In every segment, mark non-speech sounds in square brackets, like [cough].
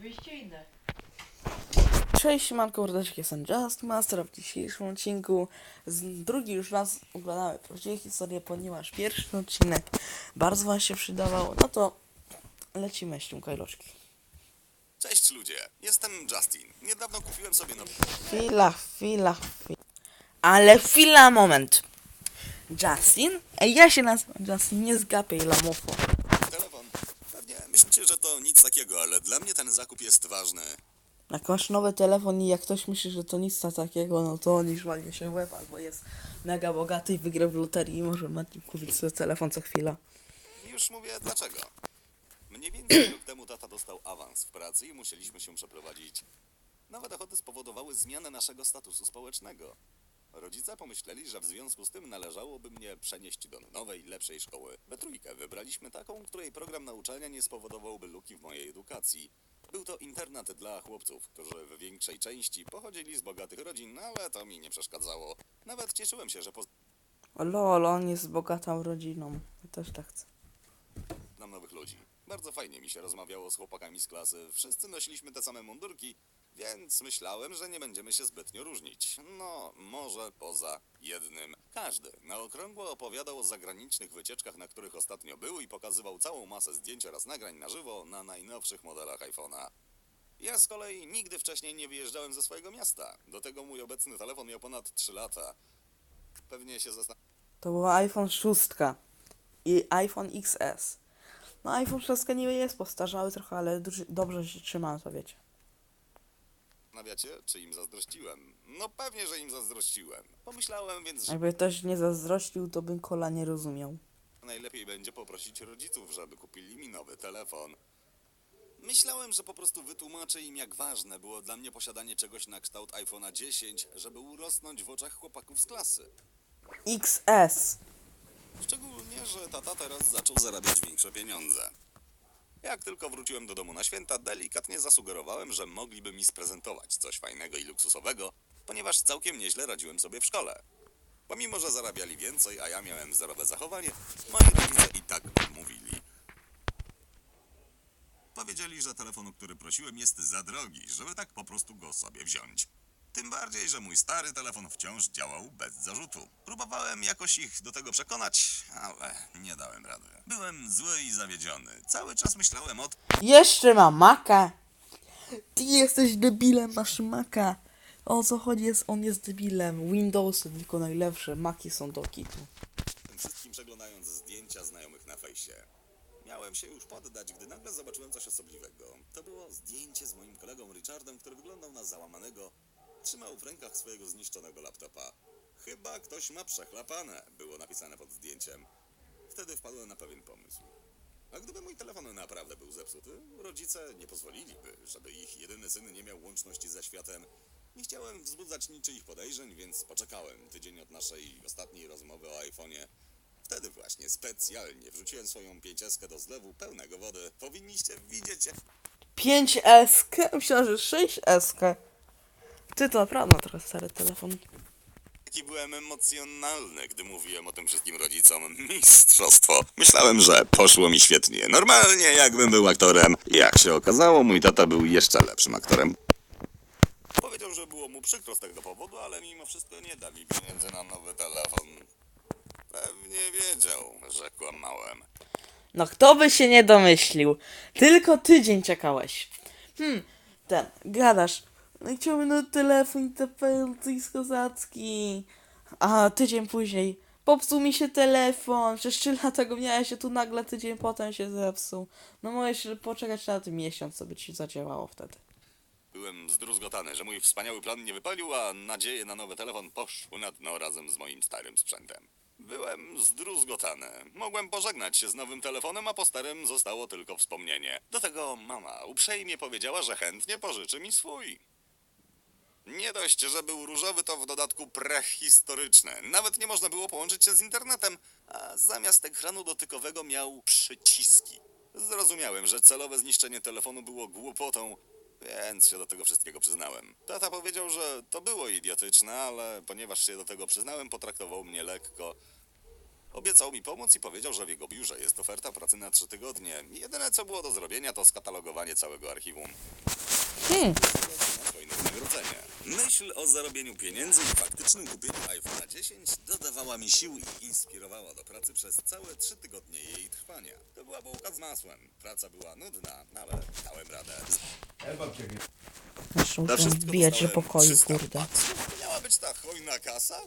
Wieście inne. Cześć, Marko Mordeczki, jestem Just Master. W dzisiejszym odcinku z drugi już raz oglądamy prawdziwe historie, ponieważ pierwszy odcinek bardzo wam się przydawał. No to lecimy ściągaj loczki. Cześć ludzie, jestem Justin. Niedawno kupiłem sobie nowy Chwila, chwila, chwila. Ale chwila, moment. Justin? Ej, ja się nazywam Justin, nie zgapiej lamofo. Myślicie, że to nic takiego, ale dla mnie ten zakup jest ważny. Jak masz nowy telefon i jak ktoś myśli, że to nic takiego, no to niż walnie się łeb, albo jest mega bogaty i wygrał w loterii i może ma kupić sobie telefon co chwila. Już mówię dlaczego. Mniej więcej rok temu tata dostał awans w pracy i musieliśmy się przeprowadzić. Nowe dochody spowodowały zmianę naszego statusu społecznego. Rodzice pomyśleli, że w związku z tym należałoby mnie przenieść do nowej, lepszej szkoły. We trójkę wybraliśmy taką, której program nauczania nie spowodowałby luki w mojej edukacji. Był to internat dla chłopców, którzy w większej części pochodzili z bogatych rodzin, ale to mi nie przeszkadzało. Nawet cieszyłem się, że lol, on jest bogatą rodziną. Ja też tak chcę. Znam nowych ludzi. Bardzo fajnie mi się rozmawiało z chłopakami z klasy. Wszyscy nosiliśmy te same mundurki, więc myślałem, że nie będziemy się zbytnio różnić. No, może poza jednym. Każdy na okrągło opowiadał o zagranicznych wycieczkach, na których ostatnio był i pokazywał całą masę zdjęć oraz nagrań na żywo na najnowszych modelach iPhone'a. Ja z kolei nigdy wcześniej nie wyjeżdżałem ze swojego miasta. Do tego mój obecny telefon miał ponad 3 lata. Pewnie się zastanawiacie. To była iPhone 6 i iPhone XS. No iPhone 6 niby jest postarzały trochę, ale dobrze się trzyma, to wiecie. Zastanawiacie, czy im zazdrościłem? No pewnie, że im zazdrościłem. Pomyślałem więc, że Jakby ktoś nie zazdrościł, to bym kola nie rozumiał. najlepiej będzie poprosić rodziców, żeby kupili mi nowy telefon. Myślałem, że po prostu wytłumaczę im, jak ważne było dla mnie posiadanie czegoś na kształt iPhone'a 10, żeby urosnąć w oczach chłopaków z klasy. XS. Szczególnie, że tata teraz zaczął zarabiać większe pieniądze. Jak tylko wróciłem do domu na święta, delikatnie zasugerowałem, że mogliby mi sprezentować coś fajnego i luksusowego, ponieważ całkiem nieźle radziłem sobie w szkole. Pomimo, że zarabiali więcej, a ja miałem zerowe zachowanie, moi rodzice i tak odmówili. Powiedzieli, że telefon, o który prosiłem, jest za drogi, żeby tak po prostu go sobie wziąć. Tym bardziej, że mój stary telefon wciąż działał bez zarzutu. Próbowałem jakoś ich do tego przekonać, ale nie dałem rady. Byłem zły i zawiedziony. Cały czas myślałem o Jeszcze ma Maka. Ty jesteś debilem, masz Maka. O co chodzi? Jest, on jest debilem. Windowsy tylko najlepsze, Maki są do kitu. tym wszystkim przeglądając zdjęcia znajomych na fejsie. Miałem się już poddać, gdy nagle zobaczyłem coś osobliwego. To było zdjęcie z moim kolegą Richardem, który wyglądał na załamanego. Trzymał w rękach swojego zniszczonego laptopa. Chyba ktoś ma przechlapane, było napisane pod zdjęciem. Wtedy wpadłem na pewien pomysł. A gdyby mój telefon naprawdę był zepsuty, rodzice nie pozwoliliby, żeby ich jedyny syn nie miał łączności ze światem. Nie chciałem wzbudzać niczyich podejrzeń, więc poczekałem tydzień od naszej ostatniej rozmowy o iPhone'ie. Wtedy właśnie specjalnie wrzuciłem swoją pięcieskę do zlewu pełnego wody. Powinniście widzieć, jak 5S. Myślałem, że 6S. Ty to naprawdę trochę stary telefon. Jaki byłem emocjonalny, gdy mówiłem o tym wszystkim rodzicom. Mistrzostwo. Myślałem, że poszło mi świetnie. Normalnie, jakbym był aktorem. Jak się okazało, mój tata był jeszcze lepszym aktorem. Powiedział, że było mu przykro z tego powodu, ale mimo wszystko nie da mi pieniędzy na nowy telefon. Pewnie wiedział, że kłamałem. No kto by się nie domyślił? Tylko tydzień czekałeś. Hmm, ten, gadasz. No i chciałbym na telefon te pelty z kozacki. A tydzień później. Popsuł mi się telefon. Przez 3 lata go miałeś, a tu nagle tydzień potem się zepsuł. No możesz poczekać na ten miesiąc, co by ci zadziałało wtedy. Byłem zdruzgotany, że mój wspaniały plan nie wypalił, a nadzieje na nowy telefon poszły na dno razem z moim starym sprzętem. Byłem zdruzgotany. Mogłem pożegnać się z nowym telefonem, a po starym zostało tylko wspomnienie. Do tego mama uprzejmie powiedziała, że chętnie pożyczy mi swój. Nie dość, że był różowy, to w dodatku prehistoryczny. Nawet nie można było połączyć się z internetem, a zamiast ekranu dotykowego miał przyciski. Zrozumiałem, że celowe zniszczenie telefonu było głupotą, więc się do tego wszystkiego przyznałem. Tata powiedział, że to było idiotyczne, ale ponieważ się do tego przyznałem, potraktował mnie lekko. Obiecał mi pomóc i powiedział, że w jego biurze jest oferta pracy na trzy tygodnie. Jedyne co było do zrobienia to skatalogowanie całego archiwum. Hmm, swoje wynagrodzenie. Myśl o zarobieniu pieniędzy i faktycznym kupieniu iPhone'a 10 dodawała mi sił i inspirowała do pracy przez całe trzy tygodnie jej trwania. To była bułka z masłem. Praca była nudna, ale dałem radę. Za muszę wszystko wbijać do dostałem pokoju, 300 kurde. baksów. To miała być ta hojna kasa?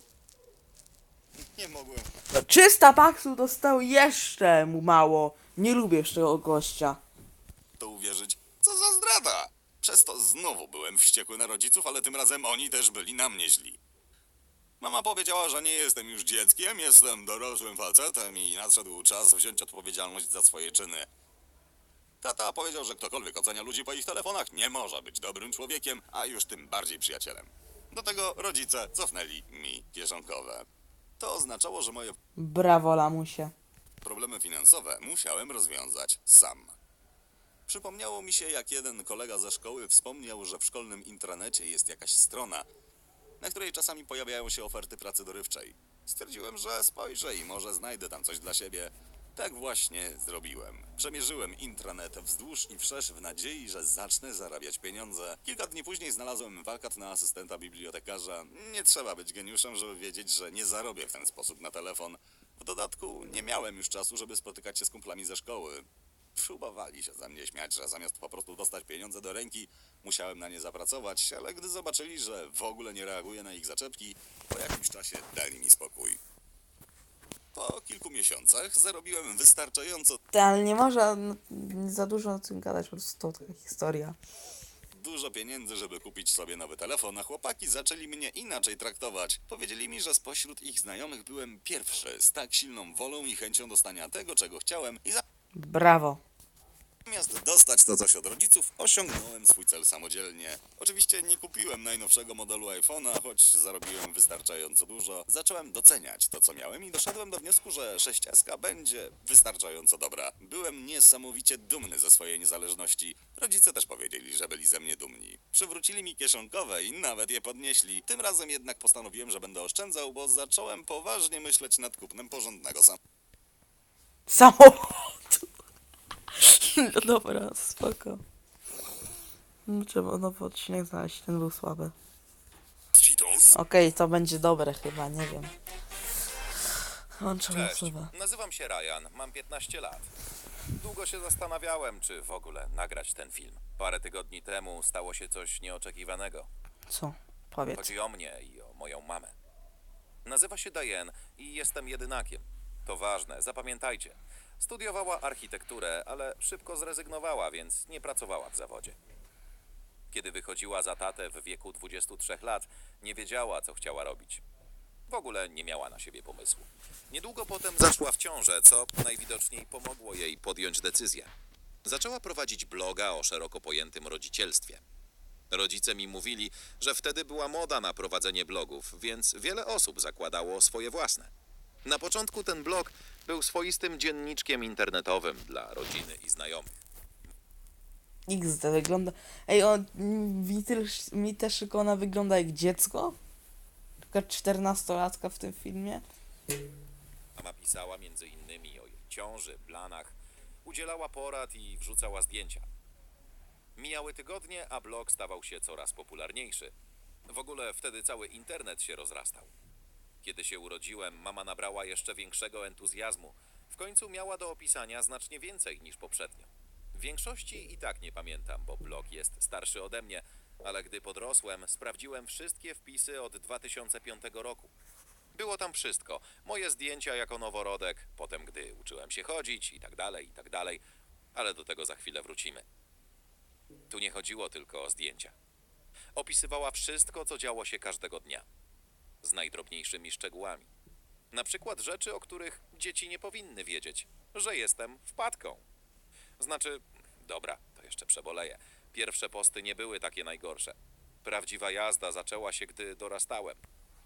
Nie mogłem. 300 baksów dostał jeszcze mu mało. Nie lubię już tego gościa. to uwierzyć. Przez to znowu byłem wściekły na rodziców, ale tym razem oni też byli na mnie źli. Mama powiedziała, że nie jestem już dzieckiem, jestem dorosłym facetem i nadszedł czas wziąć odpowiedzialność za swoje czyny. Tata powiedział, że ktokolwiek ocenia ludzi po ich telefonach nie może być dobrym człowiekiem, a już tym bardziej przyjacielem. Do tego rodzice cofnęli mi kieszonkowe. To oznaczało, że moje Brawo, lamusie. Problemy finansowe musiałem rozwiązać sam. Przypomniało mi się, jak jeden kolega ze szkoły wspomniał, że w szkolnym intranecie jest jakaś strona, na której czasami pojawiają się oferty pracy dorywczej. Stwierdziłem, że spojrzę i może znajdę tam coś dla siebie. Tak właśnie zrobiłem. Przemierzyłem intranet wzdłuż i wszerz w nadziei, że zacznę zarabiać pieniądze. Kilka dni później znalazłem wakat na asystenta bibliotekarza. Nie trzeba być geniuszem, żeby wiedzieć, że nie zarobię w ten sposób na telefon. W dodatku nie miałem już czasu, żeby spotykać się z kumplami ze szkoły. Próbowali się ze mnie śmiać, że zamiast po prostu dostać pieniądze do ręki, musiałem na nie zapracować, ale gdy zobaczyli, że w ogóle nie reaguję na ich zaczepki, po jakimś czasie dali mi spokój. Po kilku miesiącach zarobiłem wystarczająco Ty, ale nie można no, za dużo o tym gadać, po prostu to taka historia. dużo pieniędzy, żeby kupić sobie nowy telefon, a chłopaki zaczęli mnie inaczej traktować. Powiedzieli mi, że spośród ich znajomych byłem pierwszy z tak silną wolą i chęcią dostania tego, czego chciałem i Brawo. Zamiast dostać to coś od rodziców, osiągnąłem swój cel samodzielnie. Oczywiście nie kupiłem najnowszego modelu iPhone'a, choć zarobiłem wystarczająco dużo. Zacząłem doceniać to, co miałem i doszedłem do wniosku, że 6S będzie wystarczająco dobra. Byłem niesamowicie dumny ze swojej niezależności. Rodzice też powiedzieli, że byli ze mnie dumni. Przywrócili mi kieszonkowe i nawet je podnieśli. Tym razem jednak postanowiłem, że będę oszczędzał, bo zacząłem poważnie myśleć nad kupnem porządnego samochodu. Samochód. [laughs] No dobra, spoko. Trzeba nowy odcinek znaleźć, ten był słaby. Okej, to będzie dobre chyba, nie wiem. Łączę Cześć, nazywam się Ryan, mam 15 lat. Długo się zastanawiałem, czy w ogóle nagrać ten film. Parę tygodni temu stało się coś nieoczekiwanego. Co? Powiedz. Chodzi o mnie i o moją mamę. Nazywa się Diane i jestem jedynakiem. To ważne, zapamiętajcie. Studiowała architekturę, ale szybko zrezygnowała, więc nie pracowała w zawodzie. Kiedy wychodziła za tatę w wieku 23 lat, nie wiedziała, co chciała robić. W ogóle nie miała na siebie pomysłu. Niedługo potem zaszła w ciążę, co najwidoczniej pomogło jej podjąć decyzję. Zaczęła prowadzić bloga o szeroko pojętym rodzicielstwie. Rodzice mi mówili, że wtedy była moda na prowadzenie blogów, więc wiele osób zakładało swoje własne. Na początku ten blog był swoistym dzienniczkiem internetowym dla rodziny i znajomych. XD wygląda... Ej, on... Mi też, mi też ona wygląda jak dziecko? Taka 14-latka w tym filmie? Mama pisała między innymi o jej ciąży, planach, udzielała porad i wrzucała zdjęcia. Mijały tygodnie, a blog stawał się coraz popularniejszy. W ogóle wtedy cały internet się rozrastał. Kiedy się urodziłem, mama nabrała jeszcze większego entuzjazmu. W końcu miała do opisania znacznie więcej niż poprzednio. W większości i tak nie pamiętam, bo blog jest starszy ode mnie, ale gdy podrosłem, sprawdziłem wszystkie wpisy od 2005 roku. Było tam wszystko. Moje zdjęcia jako noworodek, potem gdy uczyłem się chodzić i tak dalej, i tak dalej, ale do tego za chwilę wrócimy. Tu nie chodziło tylko o zdjęcia. Opisywała wszystko, co działo się każdego dnia. Z najdrobniejszymi szczegółami. Na przykład rzeczy, o których dzieci nie powinny wiedzieć, że jestem wpadką. Znaczy, dobra, to jeszcze przeboleję. Pierwsze posty nie były takie najgorsze. Prawdziwa jazda zaczęła się, gdy dorastałem.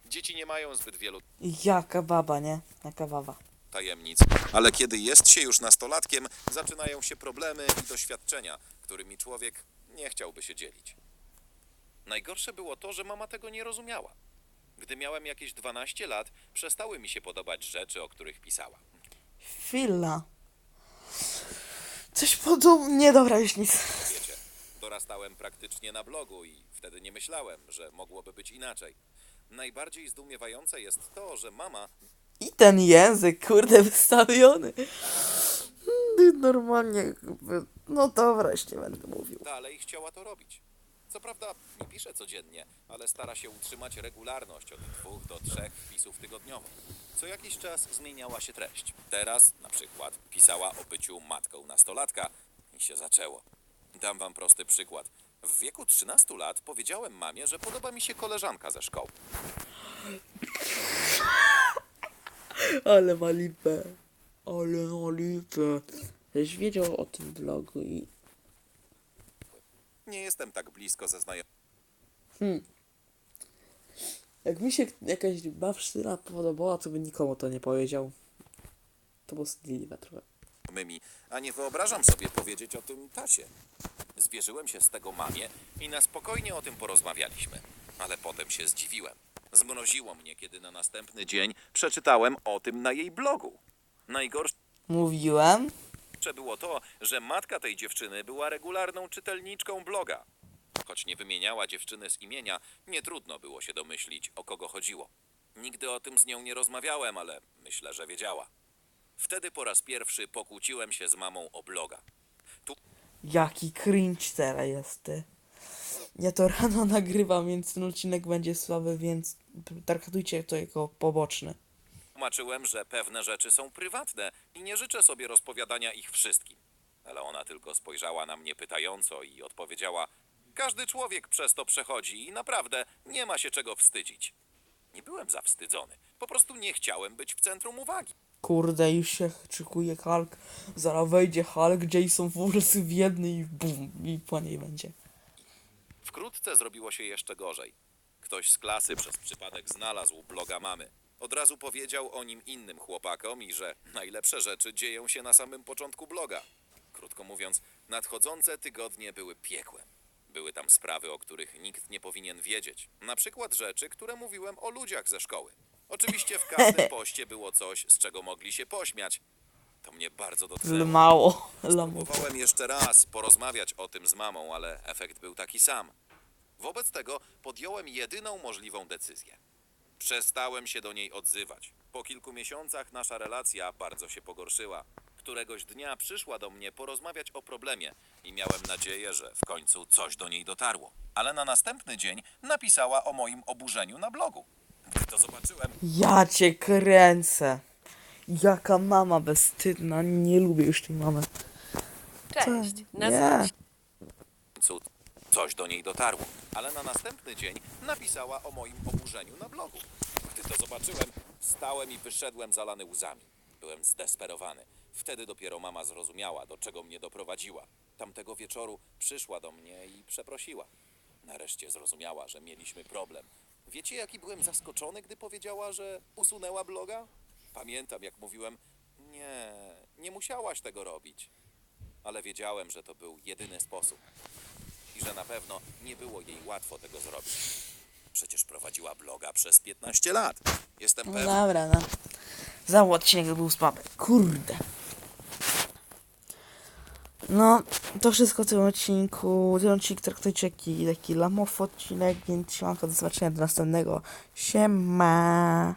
Dzieci nie mają zbyt wielu Jaka baba, nie? Jaka baba. tajemnic, ale kiedy jest się już nastolatkiem, zaczynają się problemy i doświadczenia, którymi człowiek nie chciałby się dzielić. Najgorsze było to, że mama tego nie rozumiała. Gdy miałem jakieś 12 lat, przestały mi się podobać rzeczy, o których pisała. Chwila. Coś podobnie, dobra, już nic. Wiecie, dorastałem praktycznie na blogu i wtedy nie myślałem, że mogłoby być inaczej. Najbardziej zdumiewające jest to, że mama I ten język, kurde, wystawiony. Mm, Normalnie, jakby- no dobra, już nie będę mówił. dalej chciała to robić. Co prawda nie pisze codziennie, ale stara się utrzymać regularność od dwóch do trzech wpisów tygodniowo. Co jakiś czas zmieniała się treść. Teraz na przykład pisała o byciu matką nastolatka i się zaczęło. Dam wam prosty przykład. W wieku 13 lat powiedziałem mamie, że podoba mi się koleżanka ze szkoły. [laughs] Ale ma lipę. Ale ma lipę. Żeś wiedział o tym vlogu i... Nie jestem tak blisko ze znajomymi. Jak mi się jakaś babsztyna podobała, to by nikomu to nie powiedział. To było wstydliwe trochę. a nie wyobrażam sobie powiedzieć o tym tacie. Zwierzyłem się z tego mamie i na spokojnie o tym porozmawialiśmy, ale potem się zdziwiłem. Zmroziło mnie, kiedy na następny dzień przeczytałem o tym na jej blogu. Najgorsze Mówiłem? Było to, że matka tej dziewczyny była regularną czytelniczką bloga. Choć nie wymieniała dziewczyny z imienia, nie trudno było się domyślić, o kogo chodziło. Nigdy o tym z nią nie rozmawiałem, ale myślę, że wiedziała. Wtedy po raz pierwszy pokłóciłem się z mamą o bloga. Jaki cringe teraz jest ty. Ja to [laughs] rano nagrywam, więc ten odcinek będzie słaby, więc traktujcie to jako poboczny. Tłumaczyłem, że pewne rzeczy są prywatne i nie życzę sobie rozpowiadania ich wszystkim. Ale ona tylko spojrzała na mnie pytająco i odpowiedziała: Każdy człowiek przez to przechodzi i naprawdę nie ma się czego wstydzić. Nie byłem zawstydzony, po prostu nie chciałem być w centrum uwagi. Kurde, już się czekuje Hulk. Zaraz wejdzie Hulk, Jason Fulsy w jednej i bum, i po niej będzie. Wkrótce zrobiło się jeszcze gorzej. Ktoś z klasy przez przypadek znalazł bloga mamy. Od razu powiedział o nim innym chłopakom i że najlepsze rzeczy dzieją się na samym początku bloga. Krótko mówiąc, nadchodzące tygodnie były piekłem. Były tam sprawy, o których nikt nie powinien wiedzieć. Na przykład rzeczy, które mówiłem o ludziach ze szkoły. Oczywiście w każdym [laughs] poście było coś, z czego mogli się pośmiać. To mnie bardzo dotknęło. mało. Próbowałem jeszcze raz porozmawiać o tym z mamą, ale efekt był taki sam. Wobec tego podjąłem jedyną możliwą decyzję. Przestałem się do niej odzywać. Po kilku miesiącach nasza relacja bardzo się pogorszyła. Któregoś dnia przyszła do mnie porozmawiać o problemie i miałem nadzieję, że w końcu coś do niej dotarło. Ale na następny dzień napisała o moim oburzeniu na blogu. Gdy to zobaczyłem, Ja cię kręcę. Jaka mama bezstydna. Nie lubię już tej mamy. Cześć, nazywam Nie. się końcu coś do niej dotarło. Ale na następny dzień napisała o moim oburzeniu na blogu. Gdy to zobaczyłem, wstałem i wyszedłem zalany łzami. Byłem zdesperowany. Wtedy dopiero mama zrozumiała, do czego mnie doprowadziła. Tamtego wieczoru przyszła do mnie i przeprosiła. Nareszcie zrozumiała, że mieliśmy problem. Wiecie, jaki byłem zaskoczony, gdy powiedziała, że usunęła bloga? Pamiętam, jak mówiłem, nie, nie musiałaś tego robić. Ale wiedziałem, że to był jedyny sposób i że na pewno nie było jej łatwo tego zrobić. Przecież prowadziła bloga przez 15 lat. Jestem No pewny, dobra, no. Odcinek był słaby. Kurde. No, to wszystko w tym odcinku. Ten odcinek traktujcie jaki taki lamowy odcinek, więc siłanko do zobaczenia do następnego. Siema.